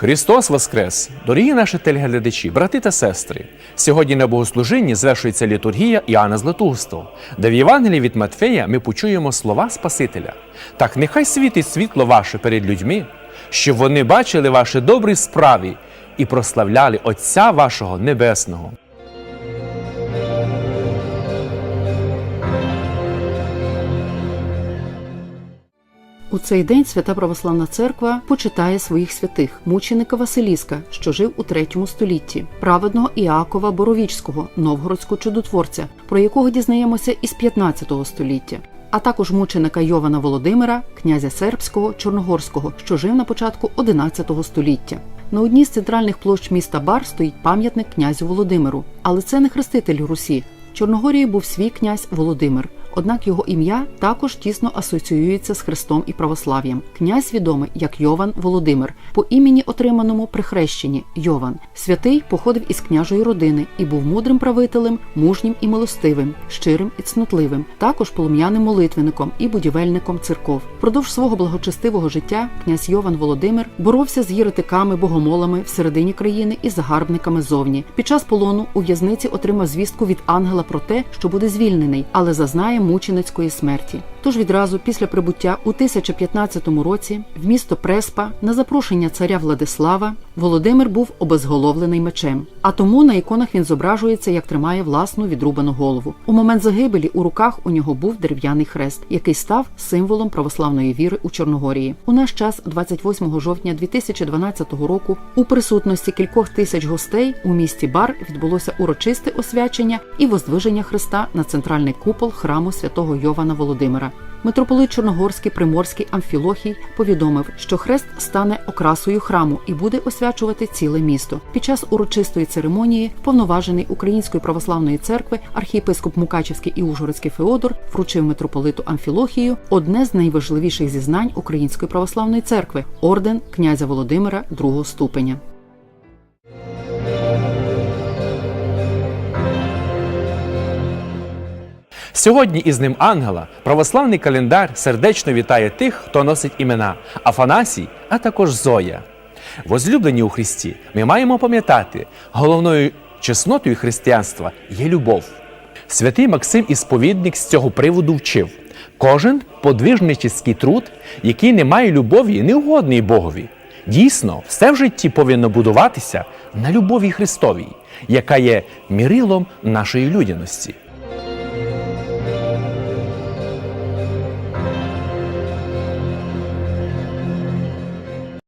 Христос Воскрес! Дорогі наші телеглядачі, брати та сестри! Сьогодні на богослужінні звершується літургія Іоанна Златоустого, де в Євангелії від Матфея ми почуємо слова Спасителя. Так нехай світить світло ваше перед людьми, щоб вони бачили ваші добрі справи і прославляли Отця вашого Небесного. У цей день Свята Православна Церква почитає своїх святих мученика Василіска, що жив у третьому столітті, праведного Іакова Боровічського, новгородського чудотворця, про якого дізнаємося із 15 століття, а також мученика Йована Володимира, князя сербського Чорногорського, що жив на початку 11 століття. На одній з центральних площ міста Бар стоїть пам'ятник князю Володимиру, але це не хреститель Русі. В Чорногорії був свій князь Володимир. Однак його ім'я також тісно асоціюється з Христом і православ'ям. Князь відомий як Йован Володимир, по імені, отриманому при хрещенні Йован. Святий походив із княжої родини і був мудрим правителем, мужнім і милостивим, щирим і цнотливим, також полум'яним молитвенником і будівельником церков. Продовж свого благочестивого життя князь Йован Володимир боровся з єретиками, богомолами всередині країни і загарбниками зовні. Під час полону у в'язниці отримав звістку від ангела про те, що буде звільнений, але зазнає мученицької смерті. Тож відразу після прибуття у 1015 році в місто Преспа на запрошення царя Владислава Володимир був обезголовлений мечем. А тому на іконах він зображується, як тримає власну відрубану голову. У момент загибелі у руках у нього був дерев'яний хрест, який став символом православної віри у Чорногорії. У наш час, 28 жовтня 2012 року, у присутності кількох тисяч гостей у місті Бар відбулося урочисте освячення і воздвиження хреста на центральний купол храму святого Йована Володимира. Митрополит Чорногорський Приморський Амфілохій повідомив, що хрест стане окрасою храму і буде освячувати ціле місто. Під час урочистої церемонії вповноважений Української православної церкви архієпископ Мукачівський і Ужгородський Феодор вручив митрополиту Амфілохію одне з найважливіших зізнань Української православної церкви орден князя Володимира другого ступеня. Сьогодні із ним ангела православний календар сердечно вітає тих, хто носить імена Афанасій, а також Зоя. Возлюблені у Христі, ми маємо пам'ятати, головною чеснотою християнства є любов. Святий Максим Ісповідник з цього приводу вчив: кожен подвижнический труд, який не має любові, не угодний Богові. Дійсно, все в житті повинно будуватися на любові Христовій, яка є мірилом нашої людяності.